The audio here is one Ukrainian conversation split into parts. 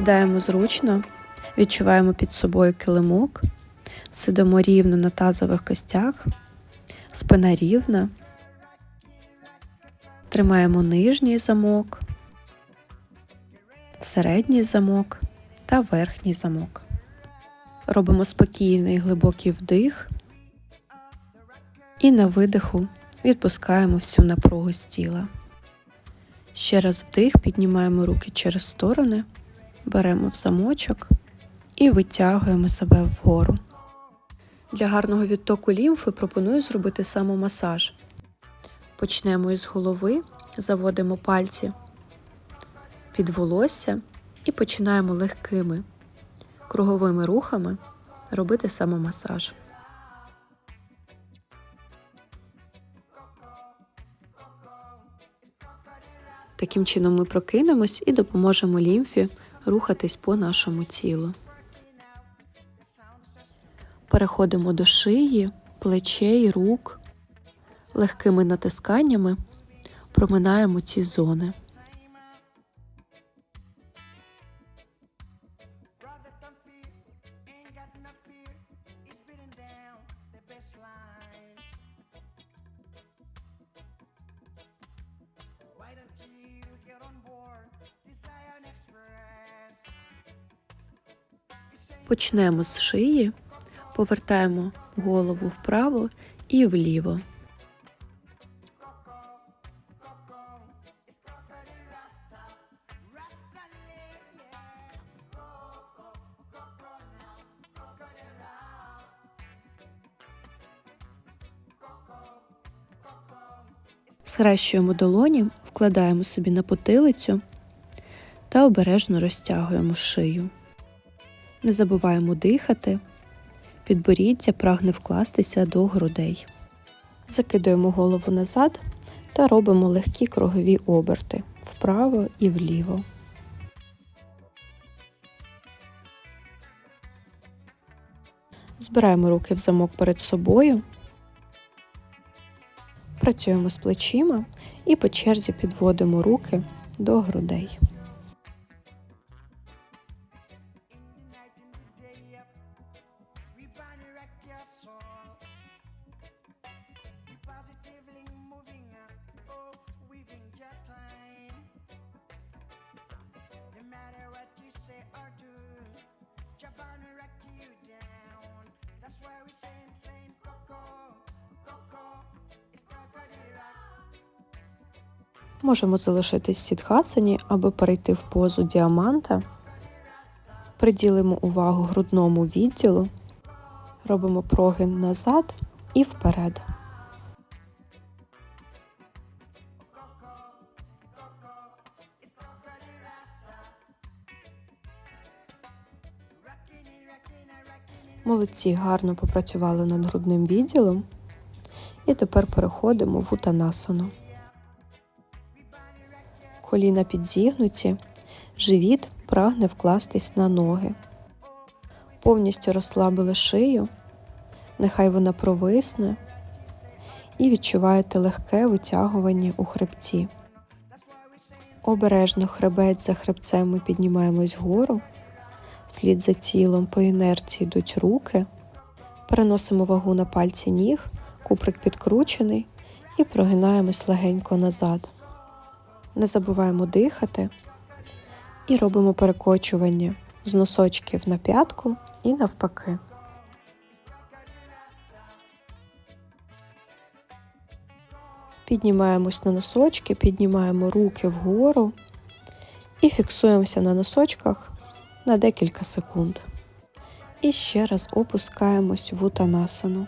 Сідаємо зручно, відчуваємо під собою килимок, сидимо рівно на тазових костях, спина рівна, тримаємо нижній замок, середній замок та верхній замок. Робимо спокійний глибокий вдих і на видиху відпускаємо всю напругу з тіла. Ще раз вдих, піднімаємо руки через сторони, беремо в замочок і витягуємо себе вгору. Для гарного відтоку лімфи пропоную зробити самомасаж. Почнемо із голови, заводимо пальці під волосся і починаємо легкими круговими рухами робити самомасаж. Таким чином ми прокинемось і допоможемо лімфі рухатись по нашому тілу. Переходимо до шиї, плечей, рук. Легкими натисканнями проминаємо ці зони. Почнемо з шиї, повертаємо голову вправо і вліво. Схрещуємо долоні, вкладаємо собі на потилицю та обережно розтягуємо шию. Не забуваємо дихати, підборіддя прагне вкластися до грудей. Закидуємо голову назад та робимо легкі кругові оберти вправо і вліво. Збираємо руки в замок перед собою. Працюємо з плечима і по черзі підводимо руки до грудей. Можемо залишитись в сідхасані, аби перейти в позу діаманта. Приділимо увагу грудному відділу, робимо прогин назад і вперед. Молодці гарно попрацювали над грудним відділом. І тепер переходимо в утанасану. Коліна підзігнуті, живіт прагне вкластись на ноги. Повністю розслабили шию, нехай вона провисне, і відчуваєте легке витягування у хребті. Обережно хребець за хребцем ми піднімаємось вгору, вслід за тілом по інерції йдуть руки, переносимо вагу на пальці ніг, куприк підкручений і прогинаємось легенько назад. Не забуваємо дихати і робимо перекочування з носочків на п'ятку і навпаки. Піднімаємось на носочки, піднімаємо руки вгору і фіксуємося на носочках на декілька секунд. І ще раз опускаємось в утанасану.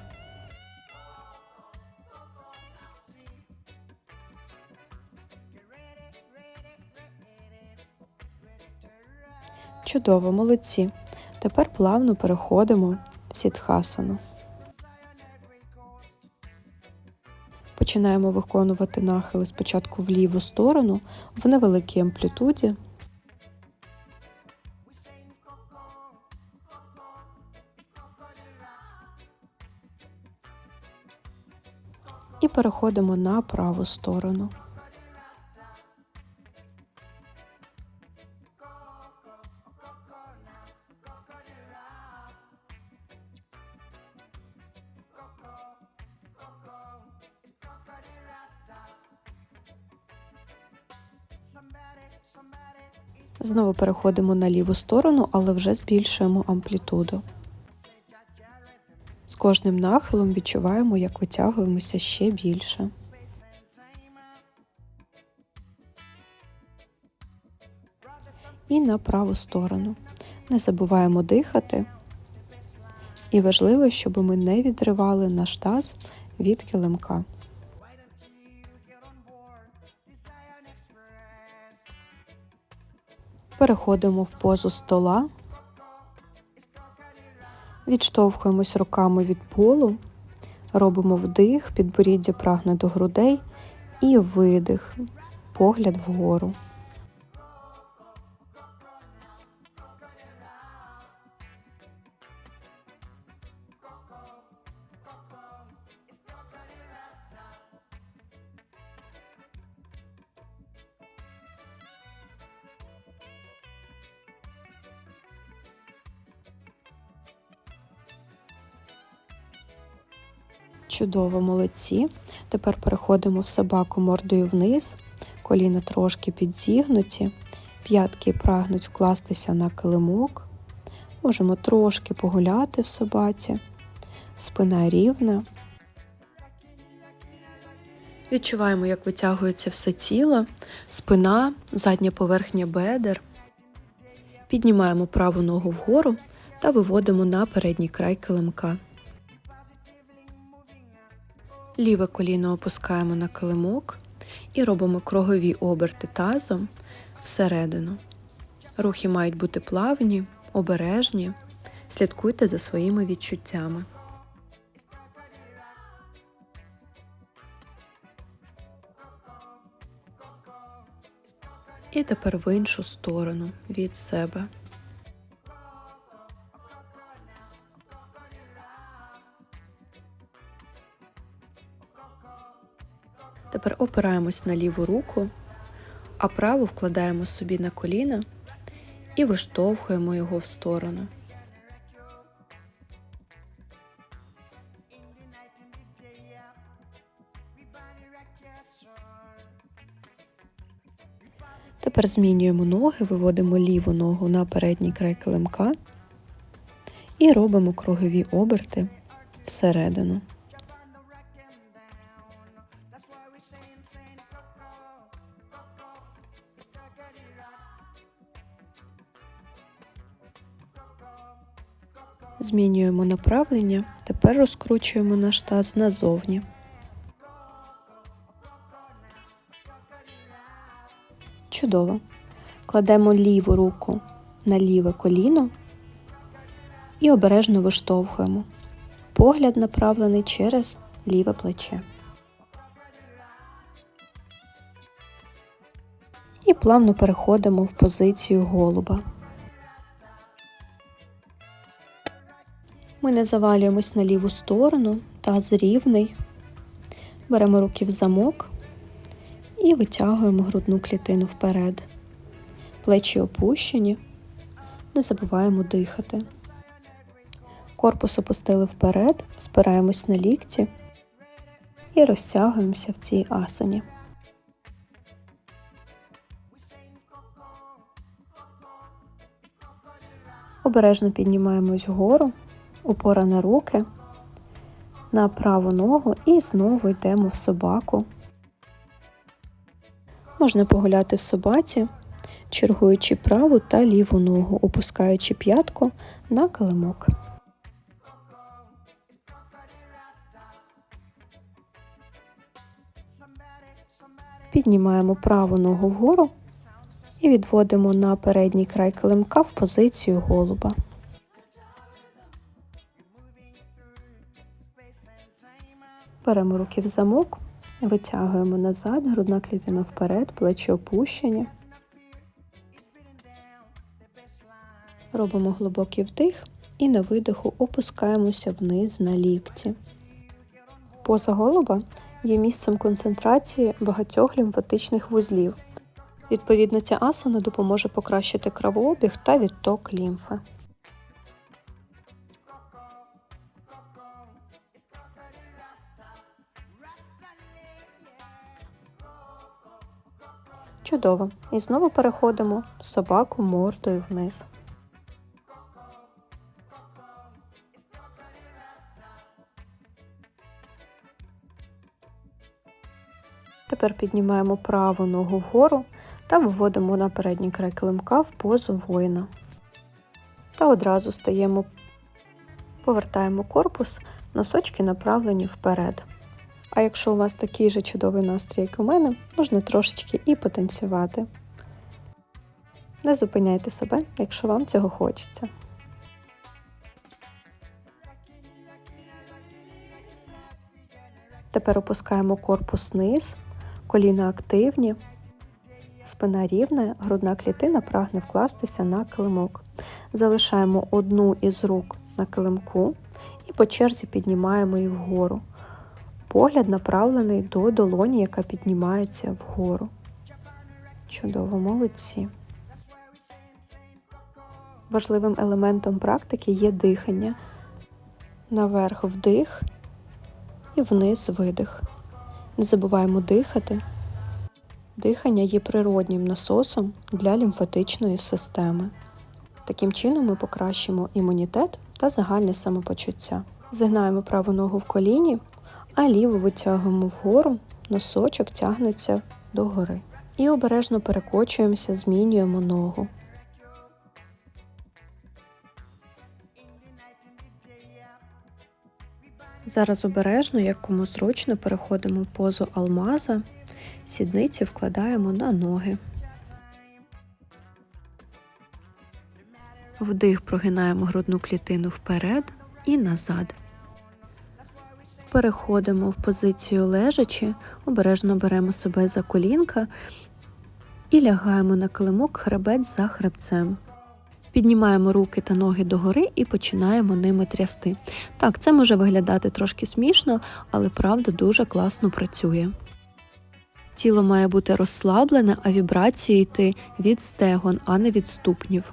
Чудово, молодці. Тепер плавно переходимо в сітхасану. Починаємо виконувати нахили спочатку в ліву сторону в невеликій амплітуді. І переходимо на праву сторону. Знову переходимо на ліву сторону, але вже збільшуємо амплітуду. З кожним нахилом відчуваємо, як витягуємося ще більше. І на праву сторону. Не забуваємо дихати. І важливо, щоб ми не відривали наш таз від килимка. Переходимо в позу стола. Відштовхуємось руками від полу, робимо вдих, підборіддя прагне до грудей і видих, погляд вгору. Чудово, молодці. Тепер переходимо в собаку мордою вниз, коліна трошки підзігнуті, п'ятки прагнуть вкластися на килимок. Можемо трошки погуляти в собаці, спина рівна. Відчуваємо, як витягується все тіло, спина, задня поверхня бедер. Піднімаємо праву ногу вгору та виводимо на передній край килимка. Ліве коліно опускаємо на килимок і робимо кругові оберти тазом всередину. Рухи мають бути плавні, обережні. Слідкуйте за своїми відчуттями. І тепер в іншу сторону від себе. Тепер опираємось на ліву руку, а праву вкладаємо собі на коліна і виштовхуємо його в сторону. Тепер змінюємо ноги, виводимо ліву ногу на передній край килимка і робимо кругові оберти всередину. Змінюємо направлення, тепер розкручуємо наш таз назовні. Чудово. Кладемо ліву руку на ліве коліно і обережно виштовхуємо. Погляд направлений через ліве плече. І плавно переходимо в позицію голуба. Ми не завалюємось на ліву сторону, таз рівний. Беремо руки в замок і витягуємо грудну клітину вперед. Плечі опущені, не забуваємо дихати. Корпус опустили вперед, спираємось на лікті і розтягуємося в цій асані. Обережно піднімаємось вгору, опора на руки, на праву ногу і знову йдемо в собаку. Можна погуляти в собаці, чергуючи праву та ліву ногу, опускаючи п'ятку на килимок. Піднімаємо праву ногу вгору і відводимо на передній край килимка в позицію голуба. Беремо руки в замок, витягуємо назад, грудна клітина вперед, плечі опущені. Робимо глибокий вдих і на видиху опускаємося вниз на лікті. Поза голуба є місцем концентрації багатьох лімфатичних вузлів. Відповідно, ця асана допоможе покращити кровообіг та відток лімфи. Чудово. І знову переходимо собаку мордою вниз. Тепер піднімаємо праву ногу вгору та виводимо на передній край килимка в позу воїна. Та одразу стаємо, повертаємо корпус, носочки направлені вперед. А якщо у вас такий же чудовий настрій, як у мене, можна трошечки і потанцювати. Не зупиняйте себе, якщо вам цього хочеться. Тепер опускаємо корпус вниз, коліна активні, спина рівна, грудна клітина прагне вкластися на килимок. Залишаємо одну із рук на килимку і по черзі піднімаємо її вгору. Погляд направлений до долоні, яка піднімається вгору. Чудово, молодці. Важливим елементом практики є дихання. Наверх вдих і вниз видих. Не забуваємо дихати. Дихання є природнім насосом для лімфатичної системи. Таким чином ми покращимо імунітет та загальне самопочуття. Згинаємо праву ногу в коліні, а ліву витягуємо вгору, носочок тягнеться догори. І обережно перекочуємося, змінюємо ногу. Зараз обережно, як кому зручно, переходимо в позу алмаза, сідниці вкладаємо на ноги. Вдих прогинаємо грудну клітину вперед і назад. Переходимо в позицію лежачи, обережно беремо себе за колінка і лягаємо на килимок хребець за хребцем. Піднімаємо руки та ноги догори і починаємо ними трясти. Так, це може виглядати трошки смішно, але правда дуже класно працює. Тіло має бути розслаблене, а вібрації йти від стегон, а не від ступнів.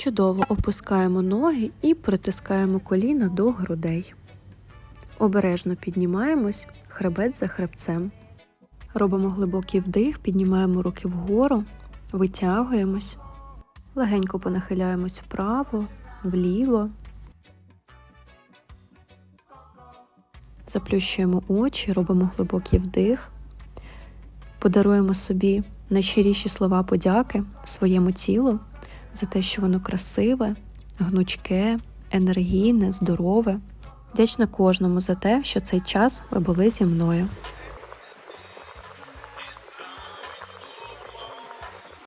Чудово опускаємо ноги і притискаємо коліна до грудей. Обережно піднімаємось, хребет за хребцем. Робимо глибокий вдих, піднімаємо руки вгору, витягуємось, легенько понахиляємось вправо, вліво. Заплющуємо очі, робимо глибокий вдих, подаруємо собі найщиріші слова подяки своєму тілу за те, що воно красиве, гнучке, енергійне, здорове. Вдячна кожному за те, що цей час ви були зі мною.